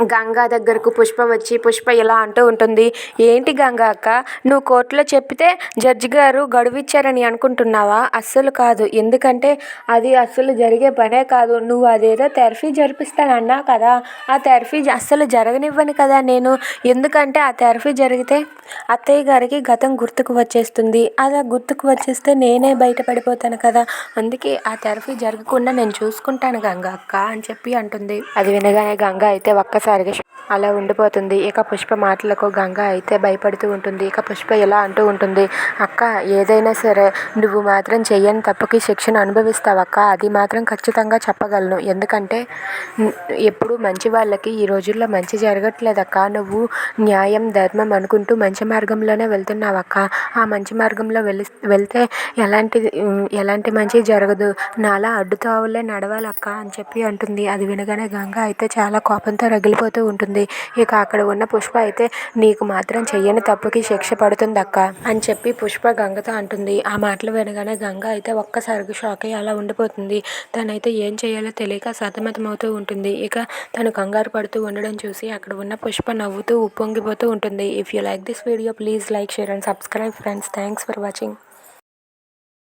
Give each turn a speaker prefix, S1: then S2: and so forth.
S1: గంగా దగ్గరకు పుష్ప వచ్చి పుష్ప ఇలా అంటూ ఉంటుంది ఏంటి గంగా అక్క నువ్వు కోర్టులో చెప్పితే జడ్జి గారు గడువు ఇచ్చారని అనుకుంటున్నావా? అస్సలు కాదు. ఎందుకంటే అది అస్సలు జరిగే పనే కాదు. నువ్వు అదేదో థెరపీ జరిపిస్తానన్నా కదా. ఆ థెరఫీ అస్సలు జరగనివ్వను కదా నేను. ఎందుకంటే ఆ థెరఫీ జరిగితే అత్తయ్య గారికి గతం గుర్తుకు వచ్చేస్తుంది. అలా గుర్తుకు వచ్చేస్తే నేనే బయటపడిపోతాను కదా. అందుకే ఆ థెరఫీ జరగకుండా నేను చూసుకుంటాను గంగా అక్క అని చెప్పి అంటుంది. అది వినగానే గంగా అయితే ఒక్క ఒక్కసారిగా అలా ఉండిపోతుంది. ఇక పుష్ప మాటలకు గంగ అయితే భయపడుతూ ఉంటుంది. ఇక పుష్ప ఇలా అంటూ ఉంటుంది. అక్క ఏదైనా సరే నువ్వు మాత్రం చెయ్యని తప్పుకి శిక్షను అనుభవిస్తావక్క అది మాత్రం ఖచ్చితంగా చెప్పగలను. ఎందుకంటే ఎప్పుడు మంచి వాళ్ళకి ఈ రోజుల్లో మంచి జరగట్లేదక్క నువ్వు న్యాయం ధర్మం అనుకుంటూ మంచి మార్గంలోనే వెళ్తున్నావక్క ఆ మంచి మార్గంలో వెళ్ వెళ్తే ఎలాంటి ఎలాంటి మంచి జరగదు. నాలా అడ్డుతావులే నడవాలక్క అని చెప్పి అంటుంది. అది వినగానే గంగ అయితే చాలా కోపంతో రగిలిపోతూ ఉంటుంది. ఇక అక్కడ ఉన్న పుష్ప అయితే నీకు మాత్రం చెయ్యని తప్పుకి శిక్ష పడుతుంది అక్క అని చెప్పి పుష్ప గంగతో అంటుంది. ఆ మాటలు వినగానే గంగ అయితే ఒక్కసారిగా షాక్ అయ్యి అలా ఉండిపోతుంది. తనైతే ఏం చేయాలో తెలియక సతమతమవుతూ ఉంటుంది. ఇక తను కంగారు పడుతూ ఉండడం చూసి అక్కడ ఉన్న పుష్ప నవ్వుతూ ఉప్పొంగిపోతూ ఉంటుంది. If you like this video please like share and subscribe friends thanks for watching